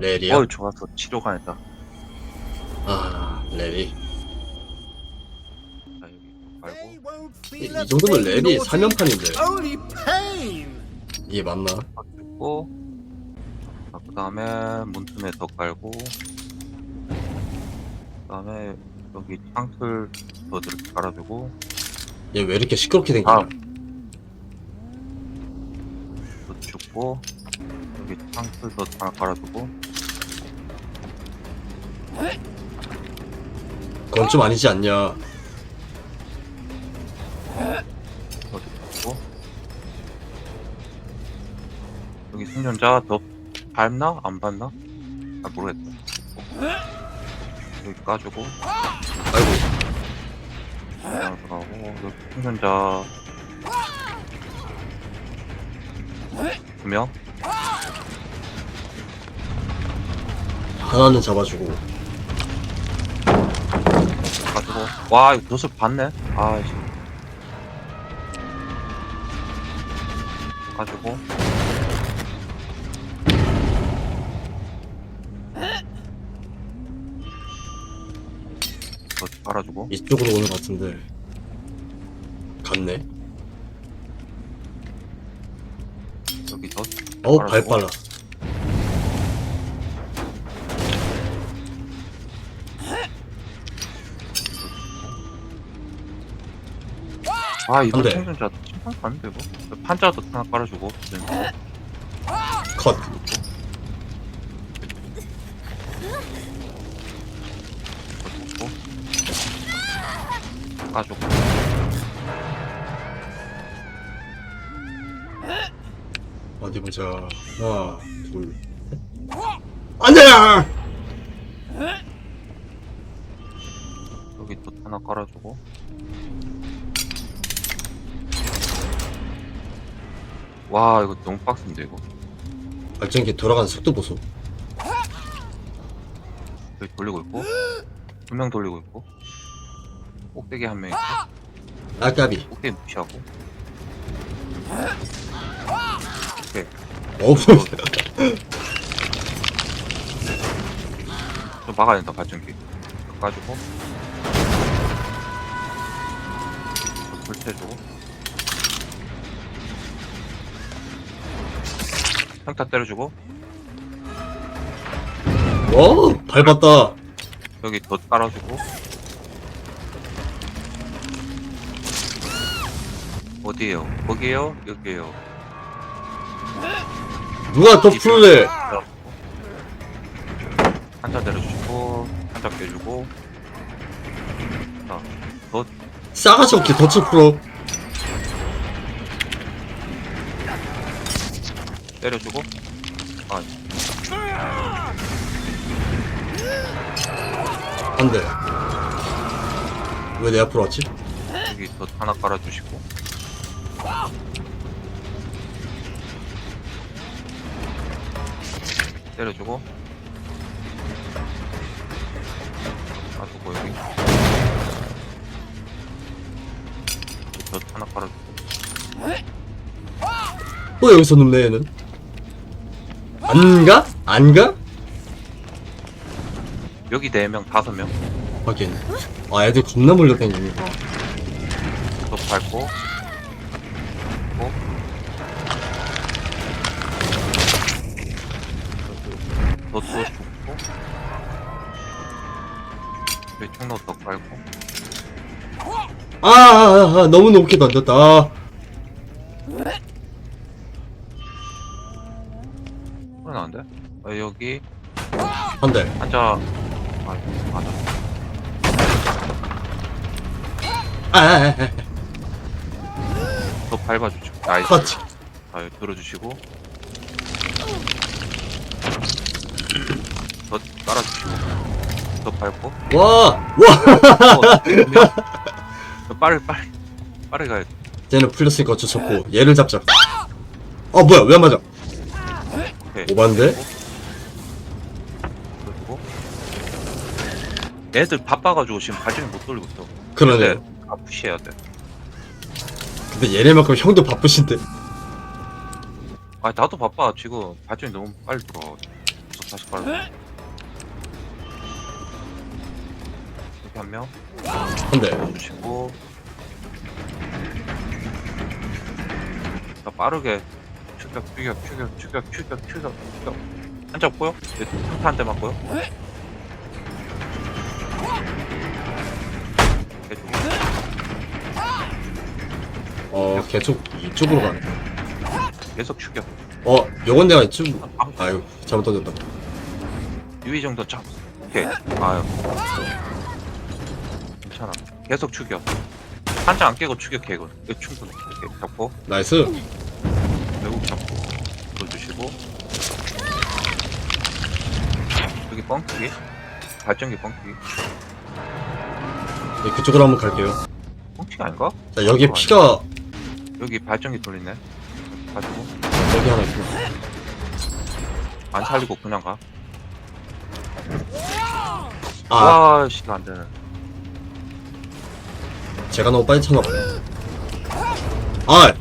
렐이야? 어 좋았어 치료가 아니다. 아 렐이. 자 여기 말고. 이, 이 정도면 Only pain. 이게 맞나? 고. 그 다음에 문틈에 더 깔고. 그 다음에 여기 창틀 더 이렇게 깔아주고. 얘 왜 이렇게 시끄럽게 생기냐? 아. 더 줍고 여기 창틀 더 하나 깔아주고 그건 좀 아니지 않냐? 더 줍고? 여기 생존자 더 밟나? 안 밟나? 아 모르겠다. 여기 까주고. 아이고. 그냥 들어가고 여기 생존자. 두명? 하나는 잡아주고 가지고. 와 이거 덫을 봤네? 아 이씨. 가지고. 덫 깔아주고. 이쪽으로 오는 것 같은데. 갔네. 여기 덫 어우 알았고. 발 빨라 아 이거 안 돼. 생존자 침판 가는데 이거? 판자도 하나 깔아주고. 네. 컷 걷고 까주고. 어디 보자. 하나 둘 셋. 안 돼! 여기 또 하나 깔아주고 와 이거 너무 빡센데 이거. 발전기 돌아가는 속도 보소. 여기 돌리고 있고? 두명 돌리고 있고? 꼭대기 한 명 있고? 아까비. 꼭대기 무시하고? 어우. 좀 막아야 된다 발전기 가지고. 불태주고 평타 때려주고. 와 밟았다. 여기 덧 깔아주고. 어디에요? 거기에요? 여기에요? 누가 더 풀래? 한자 내려주고 한자 빼주고. 자, 덧. 싸가지 없게 덫을 풀어 때려주고. 아. 안돼. 왜 내 앞으로 왔지? 여기 덧 하나 깔아주시고. 때려주고. 여기? 여기 덧 하나 깔아주고. 또 여기서 눕네 얘는 안 가? 안 가? 여기 4명 5명. 하긴. 아 애들 겁나 몰려다니네 덧 밟고. 고. 덧도 죽고. 여기 통로 덧 밟고. 아, 아, 아 너무 높게 던졌다. 아, 어, 여기. 안돼 앉아 아 맞아 아, 아, 아, 아. 더 밟아주시고 나이스. 컷. 자 여기 들어주시고. 더 깔아주시고. 더 밟고. 와! 와! 어, 빨리 빨리 빨리 가야 돼. 쟤는 풀렸으니까 어쩔 수 없고 얘를 잡자. 어 뭐야 왜 안 맞아? 오케이. 오반데? 애들 바빠가지고 지금 발전이 못 돌리고 있어. 그러네. 근데 다 푸시해야 돼. 근데 얘네만큼 형도 바쁘신데. 아 나도 바빠. 지금 발전이 너무 빨리 돌아 다시 깔고 여기 한명. 한대 주시고 자 빠르게. 추격 추격 추격 추격 추격 추격 한자 보여? 한타 한 대 맞고요 계속 어 계속 이쪽으로 가네. 계속 추격. 어 요건 내가 이쪽 아, 아유 잘못 던졌다. 유이 정도 잡 오케이. 아유. 괜찮아. 계속 추격. 한자 안 깨고 추격해 이거. 이거 충분해. 이렇게 잡고. 나이스. 외국 잡고. 돌 주시고. 여기 뻥튀기 발전기 뻥튀기 네, 그쪽으로 한번 갈게요 뻥튀기 아닌가? 자 여기 피가 여기 발전기 돌리네 가지고 여기 하나 있구나 안 살리고 그냥 가아 와, 씨, 안 되네. 제가 너무 빨리 봐요 아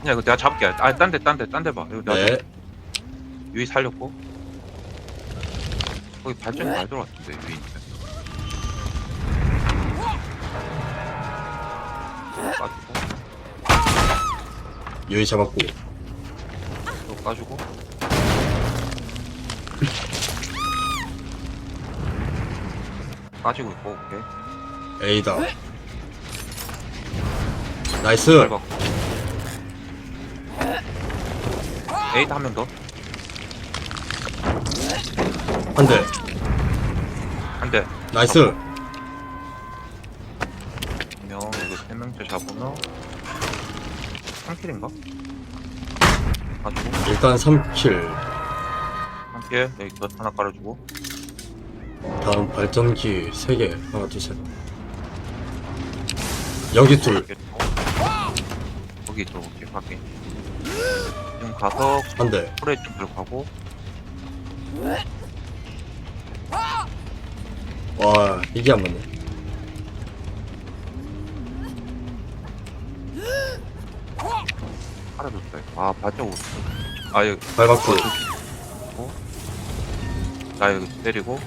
그냥 이거 내가 잡을게. 아, 딴 데, 딴 데, 딴 데 봐. 이거 내가 네. 유이 살렸고. 거기 발전기 많이 들어갔는데, 유이. 까주고, 여기 잡았고 또 까주고. 까지고 있고, 오케이. A다 나이스. 에이트 한명 더. 한대. 한 대. 나이스. 두 명, 이거 세 명째 잡으면. 3킬인가? 가지고. 일단 3킬. 함께 여기 덧 하나 깔아주고. 다음 발전기 3개. 하나 둘셋. 여기 둘. 이렇게 또. 거기 들어올게 밖에 지금 가서 한대. 콜에 좀 들어가고 와 이게 안 맞네 깔아줬어요 아 발자국 아 여기. 밟았고 나 여기 때리고.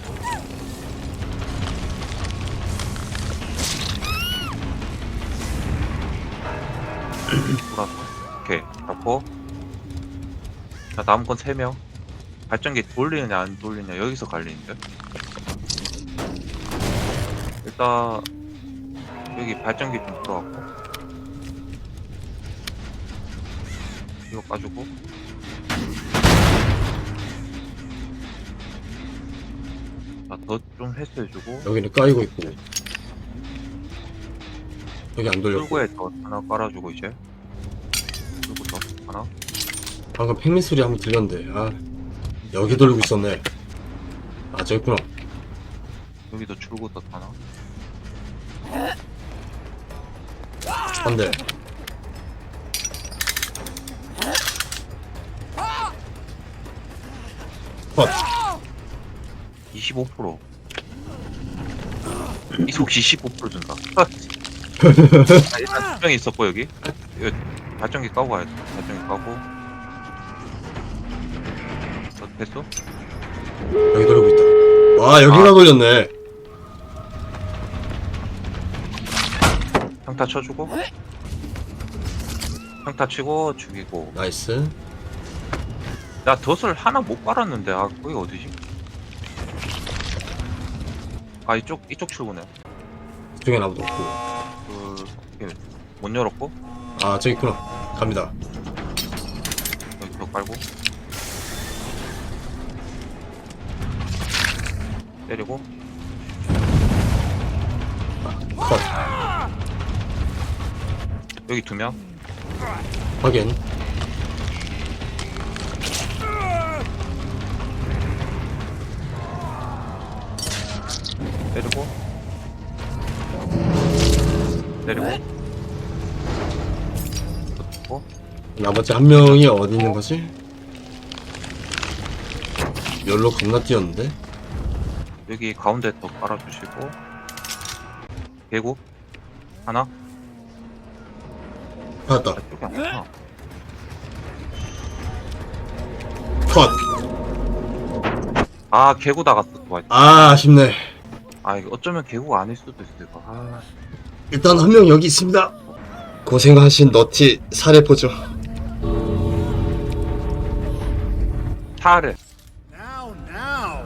돌아서. 오케이. 잡고. 자 남은 건 3명. 발전기 돌리느냐 안 돌리느냐. 여기서 갈리는데 일단 여기 발전기 좀 들어왔고. 이거 까주고. 자더좀 회수해주고. 여기는 까이고 있고. 여기 안 돌렸고. 출구에 더 하나 깔아주고 이제. 출구 더 하나. 방금 팽민 소리 한번 들렸는데 아 여기 돌리고 있었네. 아 저기 있구나. 여기도 출구 더 하나 한대 컷. 25% 이속 25% 준다. 아, 일단 투명이 있었고 여기. 이거 발전기 까고 가야 돼. 발전기 까고. 더 됐어? 여기 돌리고 있다. 와 여기가 아. 돌렸네 평타 쳐주고. 평타 치고 죽이고. 나이스. 나 덫을 하나 못 깔았는데 아 거기 어디지? 아 이쪽 이쪽 출구네. 그쪽엔 아무도 없고. 그 이게 못 열었고. 아 저기 있구나. 갑니다. 여기 더 깔고. 때리고. 컷 여기 두 명. 확인. 때리고. 때리고. 또 나머지 한 명이 어디 있는 거지? 열로 겁나 뛰었는데? 여기 가운데 더 깔아주시고. 개구? 하나 받았다. 아, 여기 컷. 아 개구 나갔어 또아 아쉽네. 아 이거 어쩌면 개구가 아닐 수도 있어 이거 아. 일단 한 명 여기 있습니다. 고생하신 너티 사례 보죠. 차를 Now, now!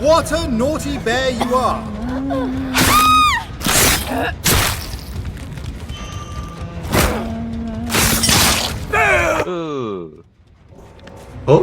What a naughty bear you are! 으 어?